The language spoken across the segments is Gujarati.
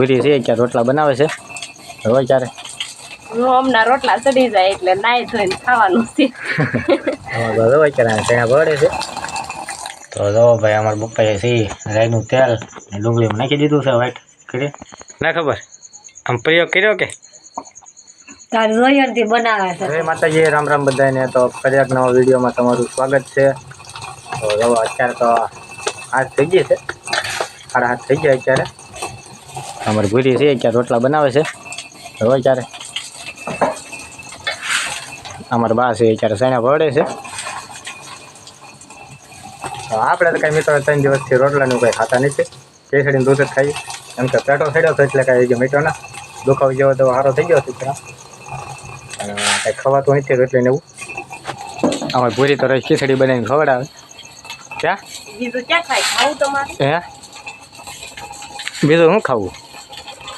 પૂરી છે ક્યાં રોટલા બનાવે છે. હવે ક્યારે? હમણાં રોટલા ચડી જાય એટલે નાઈ ધોઈને ખાવાનું છે. અમારે તો હવે ક્યારે ચણા ભળે છે? તો જો ભાઈ અમારા પપ્પાએ છે રાયનું તેલ ને ડુંગળી નાખી દીધું છે વાઈટ કરી. ના ખબર? આમ પ્રયોગ કર્યો કે? તાર જોયરથી બનાવે જય માતાજી રામ રામ બધાને. તો ફરી એક નવા વિડીયોમાં તમારું સ્વાગત છે. તો જો અત્યારે તો હાથ થઈ ગઈ છે. સાડા હાથ થઈ ગયા અત્યારે. અમારી ભૂરી છે અત્યારે રોટલા બનાવે છે. હવે અત્યારે અમારા બા છે અત્યારે સૈણા ભરડે છે. આપણે તો કાંઈ મિત્રો ત્રણ દિવસથી રોટલાનું કંઈ ખાતા નથી. કેસડીને દૂધ જ ખાઈએ. એમ કે પેટો ખેડ્યો હતો એટલે કાંઈ મીઠો ના દુખાવ જેવો તો સારો થઈ ગયો હતો. ત્યાં અને કંઈ ખવાતું નથી રોટલીને એવું. અમારે પૂરી તો રહી ખીચડી બનાવીને ખવડાવે. ક્યાં? બીજું ક્યાં ખાય? ખાવું તમારે? હે? બીજું શું ખાવું?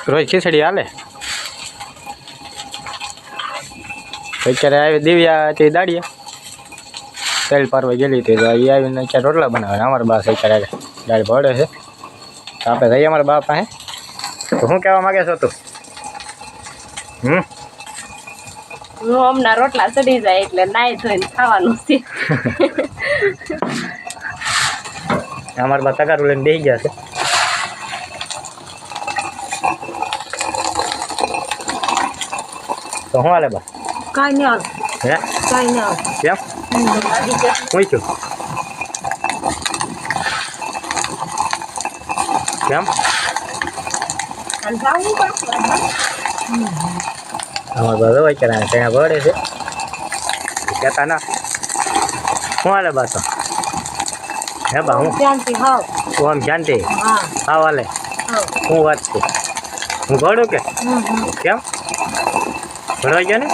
રોજ ખીચડી હાલે. અત્યારે આવી દિવ્યા તે દાડિયા તેલ પારવા ગયેલી હતી તો એ આવીને અત્યારે રોટલા બનાવે અમારા બા અત્યારે દાળ ભળે છે. તો આપણે જઈએ અમારા બા પાસે. તો શું કહેવા માગે છો તું? હમ? હું હમણાં રોટલા ચડી જાય એટલે નાઈ ધોઈને ખાવાનું છે. અમારા બા તગારું લઈને બેસી ગયા છે. તો શું હાલે બા? કાંઈ નહીં આવે હે? કાંઈ નહીં આવે કેમ હું છું. કેમ? અમારા બા દવાઈ કરાવે ત્યાં ભળે છે. કહેતા ના. શું હાલે બા તો? હે બા હું? શાંતિ હાવ. હું આમ શાંતિ હા. હા હાલે. હાવ. હું વાત છે. હું ભણું કે? કેમ? ભણવા ગયો ને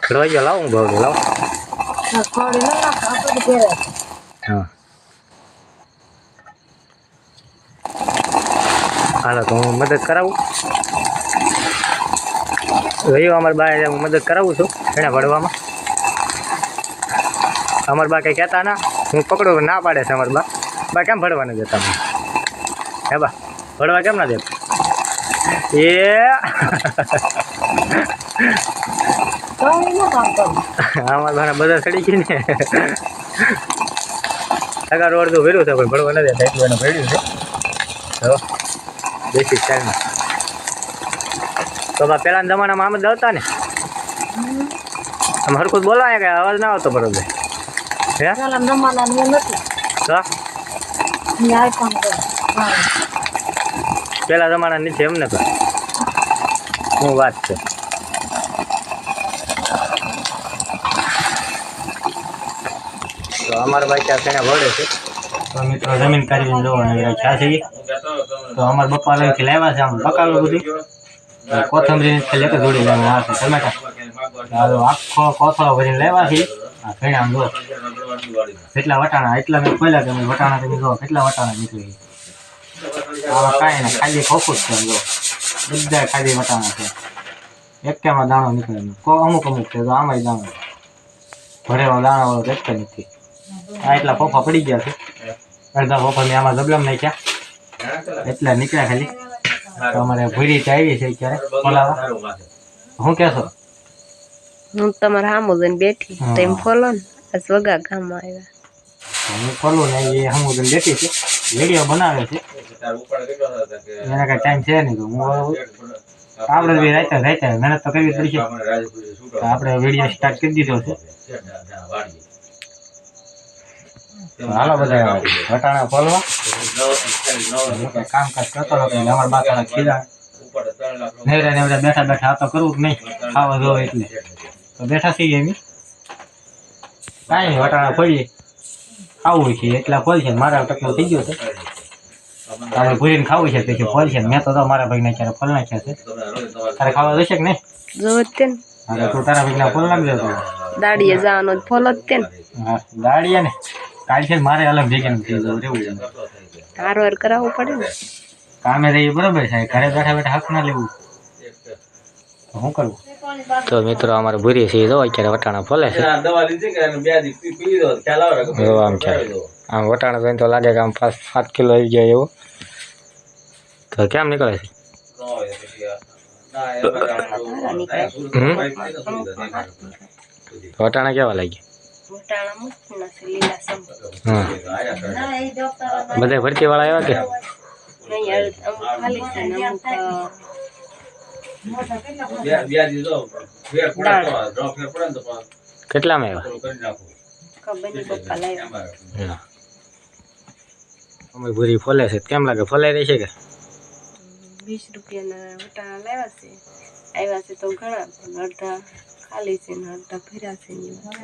ભણવા ગયો લાવ હું ભણું લાવ હા હાલો તો હું મદદ કરાવું રહ્યો અમારા બા હું મદદ કરાવું છું એને ભણવામાં અમર બા કંઈ કહેતા ના હું પકડું ના પાડે છે અમર બા બા કેમ ભણવા નથી દેતા હે બા ભણવા કેમ ના દેતા અમારા બાના બધા ચડી ગઈ ને. રોડ તો ભર્યું છે પણ ભણવા નથી દેતા એને ભર્યું છે. તો બા પહેલાના જમાનામાં આમ જ ને. આમ હરખું બોલાય કે અવાજ ના આવતો બરોબર. હે? પેલા નથી. તો? ન્યાય પણ કરે હા પહેલા જમાના નથી એમને તો. શું વાત છે? તો અમારા ભાઈ ત્યાં તેને ભળે છે. તો મિત્રો જમીન કાઢીને જોવાનું ચા છે. તો અમારા બપ્પા લઈને લાવ્યા છે આમ બકાલું બધું. કોથમરી ખાલી એક જ જોડી લેવાનું આ છે ટમેટા. આ જો આખો કોથળો ભરીને લેવા છે. આ ફેણા આમ જો. કેટલા વટાણા, એટલા મેં ખોલ્યા કે મેં વટાણા તમે જો, કેટલા વટાણા નીકળી કાંઈ ના ખાલી ખોખું જ છે જો. બધા ખાલી વટાણા છે. એકેમાં દાણો નીકળે. કો અમુક અમુક છે તો આમાંય દાણો. ભરેલો દાણો વાળો નથી. આ એટલા ફોફા પડી ગયા છે. અડધા ફોફા મેં આમાં જબલમ નાખ્યા. એટલા નીકળ્યા ખાલી. તમારે અમારે ભૂરી આવી છે અત્યારે. બોલાવા હું કહેશો? હું તમારા હામો જઈને બેઠી. તેમ ફોલો ને. વગા ગામમાં આવ્યા. હું ફોલો ને એ હું જઈને બેઠી છે. વીડિયો બનાવે છે. એના કાંઈ ટાઈમ છે નહીં હું આપણે બી રાતે રાતે મહેનત તો કરવી પડશે. આપણે વીડિયો સ્ટાર્ટ કરી દીધો છે. હાલો બધા વટાણા ફોલવા કામકાજ કરતો હતો એટલે અમારા બા થોડા ખીલા નેવડા બેઠા બેઠા આ તો કરવું જ નહીં. ખાવા જો એટલે. તો બેઠા છીએ એમ. કાંઈ વટાણા ખોલીએ ખાવું છે એટલા ફોલ છે મારા ટકનું થઈ ગયું છે. તારે ભૂરીને ખાવું છે પછી ફોલ છે મેં તો મારા ભાઈને ક્યારે ફોલ નાખ્યા છે. તારે ખાવા જશે કે નહીં? જો તે ને તું તારા ભાઈના ફોલ નાખજો તો. દાડીએ જવાનો ફોલો જ તે ને હા દાડિયા ને. કાલ છે મારે અલગ જગ્યાનું થઈ જવું રહેવું છે. હારો કરાવવું પડે ને. કામે રહીએ બરોબર છે ઘરે બેઠા બેઠા હક ના લેવું. શું કરવું તો મિત્રો અમારે ભૂરી છે જો અત્યારે વટાણા ફોલે છે. દવા લીધી કે બે દી પી પી લીધો ખ્યાલ આવે કે જો આમ છે. આમ વટાણા જોઈને તો લાગે કે આમ પાંચ સાત કિલો આવી જાય એવું. તો કેમ નીકળે છે? ન હોય પછી આ- ના, એમાં આમ તો- હમ? અમુક પાક સુધી. વટાણા કેવા લાગ્યા? વટાણા મસ્ત ના છે લીલા સમ હા. આયા કરે. બધા ભરતી વાળા આવ્યા કે? કેટલામાં આવ્યા? થોડું કરી નાખું. ખબર નહીં પપ્પા લાવ્યા. એમાં હા. અમે ભૂરી ફોલે છે. કેમ લાગે? ફોલાઈ રહી છે કે? વીસ રૂપિયાના વટાણા લાવ્યા છે. આવ્યા છે તો ઘણા પણ અડધા ખાલી છે ને અડધા ભર્યા છે ને એવું.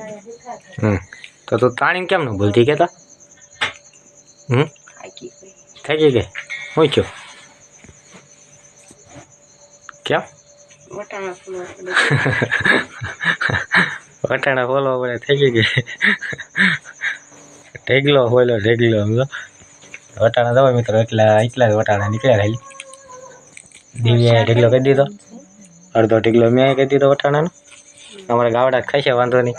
હમ. તો તું તાણીને કેમ ન ભૂલતી? કેતા? હમ? થાકી ગઈ. થઈ ગઈ? હું છું કેમ વટાણા ખોલવા પડે. થઈ ગઈ. ઢેગલો ખોલો ઢેગલો. સમજો વટાણા દવા મિત્રો એટલા એટલા જ વટાણા નીકળ્યા ખાલી દિવ્યાએ ઢેગલો કહી દીધો. અડધો ઢેગલો મેં કહી દીધો વટાણાનો. અમારે ગાવડા જ ખાઈ છે વાંધો નહીં.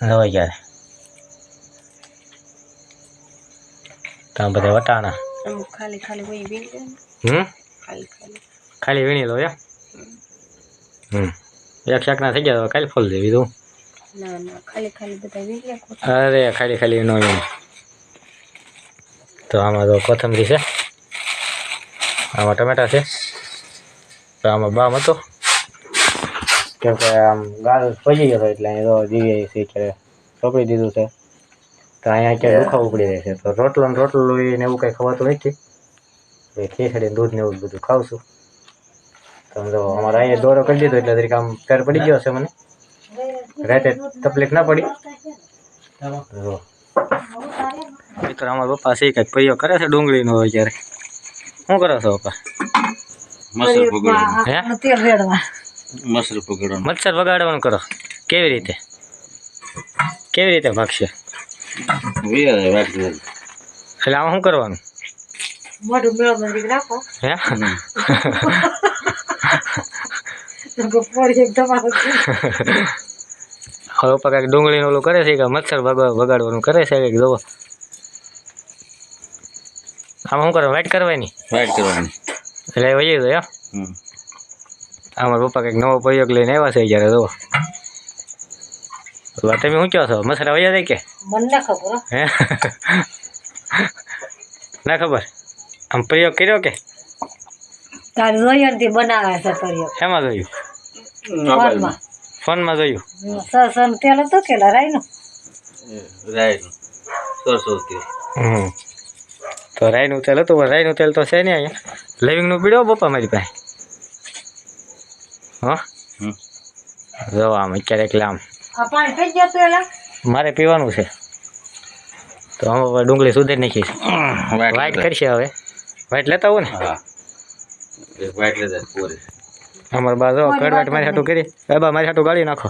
દવા ક્યારે તમે બધા વટાણા. ખાલી ખાલી. હમ? ખાલી ખાલી. ખાલી વીણી લો હમ. એક શાકના થઈ ગયા તો કાલે ફોલ દેવી તું. અરે ખાલી ખાલી નો તો આમાં તો કોથમરી છે. આમાં ટમેટા છે. તો આમાં બામ હતો. કેમ કે આમ ગાળ પજી ગયો એટલે અહીં તો જીવી છે અત્યારે ચોપડી દીધું છે. તો અહીંયા અત્યારે દુખા ઉપડી રહે છે. તો રોટલો ને રોટલો ને એવું કંઈ ખવાતું નથી. ખીચડી દૂધ ને એવું જ બધું છું તમે તો અમારે અહીંયા દોરો કરી દીધો એટલે તરીકે આમ ફેર પડી ગયો છે મને. રાતે તકલીફ ના પડી. મિત્રો અમારા પપ્પા છે કંઈક પૈયો કરે છે ડુંગળીનો અત્યારે. શું કરો છો પપ્પા? મસર પકડવાનું. મચ્છર વગાડવાનું કરો. કેવી રીતે? કેવી રીતે ભાગશે. એટલે આમાં શું કરવાનું? મોઢું મેળો રાખો. હે? હવે પપ્પા કંઈક ડુંગળીનું ઓલું કરે છે કે મચ્છર વગા વગાડવાનું કરે છે કંઈક જોવો. આમાં શું કરવાનું? વાઇટ કરવાની? વાત કરવાની. એટલે વહી જાય હમ. અમારા પપ્પા કંઈક નવો પ્રયોગ લઈને આવ્યા છે જ્યારે જોવો. તો તમે શું કહો છો? મસાલા વહી જાય કે? મને ના ખબર હો. હે? ના ખબર? આમ પ્રયોગ કર્યો કે? તારે જોયું ને તે બનાવે છે તરિયો શેમાં જોયું? ફોનમાં. ફોનમાં જોયું. સરસન તેલ હતું કે લરાઈનું રાઈટ. સરસો તેલ. હમ. તો રાઈનું તેલ હતું રાઈનું તેલ તો છે નહીં અહીંયા. લવિંગનું પીડ્યો બપા મારી પાસે? હા. જો આમ હતું એલા મારે પીવાનું છે. તો હવે ડુંગળી સુધારી નાખીશ. વાઇટ. કરશે હવે. વાઇટ લેતા આવું ને. વાઇટ લેતા. અમારા બા જો કડવાટ મારી હાટું કરી. એ બા મારી હાટું ગાળી નાખો.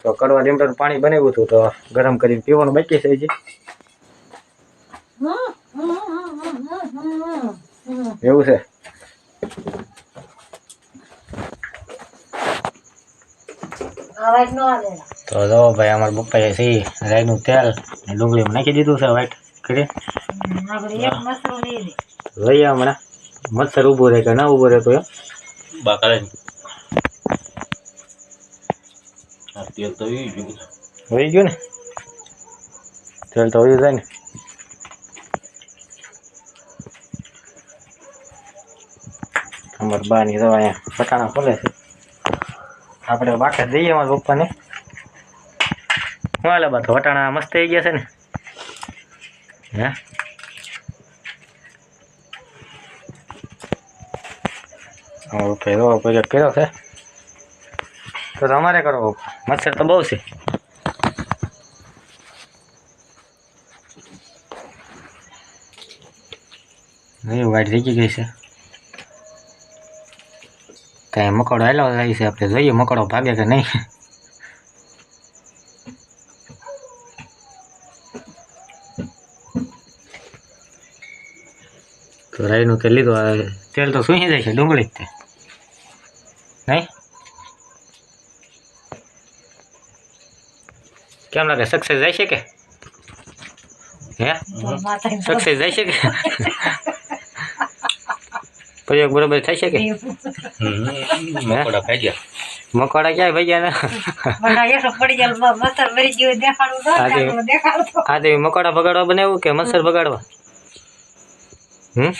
તો કડવા લીમડાનું પાણી બનાવ્યું હતું તો ગરમ કરીને પીવાનું બાકી છે હજી. એવું છે? તો જો ભાઈ અમારા પપ્પાએ છે રાઈનું તેલ ને ડુંગળીમાં નાખી દીધું છે વાઈટ કરી? લઈ લઈએ હમણાં મચ્છર ઊભું રહે કે ના ઊભું રહે તો એમ બાકાલે. આ તેલ તો ગયું. વહી ગયું ને? તેલ તો વયું જાય ને. અમારા બાની દવા અહીંયા પટાણા ખોલે છે. આપણે બાકા દઈએ અમારા પપ્પાને. હું હાલે બા તો વટાણા મસ્ત થઈ ગયા છે ને? હે? પપ્પાએ દવા પ્રોજેક્ટ કર્યો છે? તો તમારે કરો. મચ્છર તો બહુ છે. નહીં વાઈટ થઈ ગઈ છે. કાંઈ મકોડો આવેલો થાય છે, આપણે જોઈએ મકોડો ભાગે કે નહીં. તો રાઈનું તેલ લીધું હવે તેલ તો સુઈ જાય છે ડુંગળી જ તે. નહીં? કેમ લાગે? સક્સેસ જાય છે કે? હે? સક્સેસ જાય છે કે? પ્રયોગ બરોબર થઈ શકે? મકોડા ખાઈ ગયા. મકોડા ક્યાંય ભાઈ ગયા મકોડા બગાડવા બનાવ્યું કે મચ્છર બગાડવા હમ.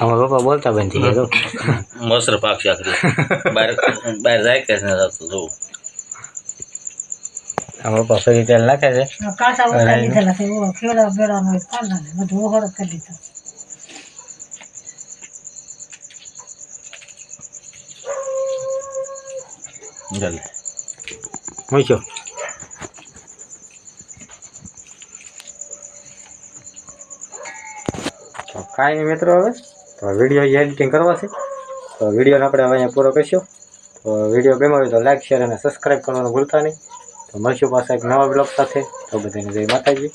અમારા પપ્પા બોલતા બંધ થઈ ગયા જો. મસર પાક શાકરી બહાર બહાર જાય કે ન જતું જોવું અમારા પપ્પા ફરી તેલ નાખે છે. કાસા ઉતારી લીધેલા છે ઓળો ખેડા બેડાનો કાઢા ને બધું ઓહળો કરી દીધો. મૂક્યો. તો કાંઈ મિત્રો હવે. તો વીડિયો એડિટિંગ કરવા છે. તો વિડીયોને આપણે હવે અહીંયા પૂરો કરીશું. તો વીડિયો ગમ્યો હોય તો લાઇક શેર અને સબસ્ક્રાઈબ કરવાનું ભૂલતા નહીં. તો મળશું પાસે એક નવા બ્લોગ સાથે. તો બધાને જય માતાજી.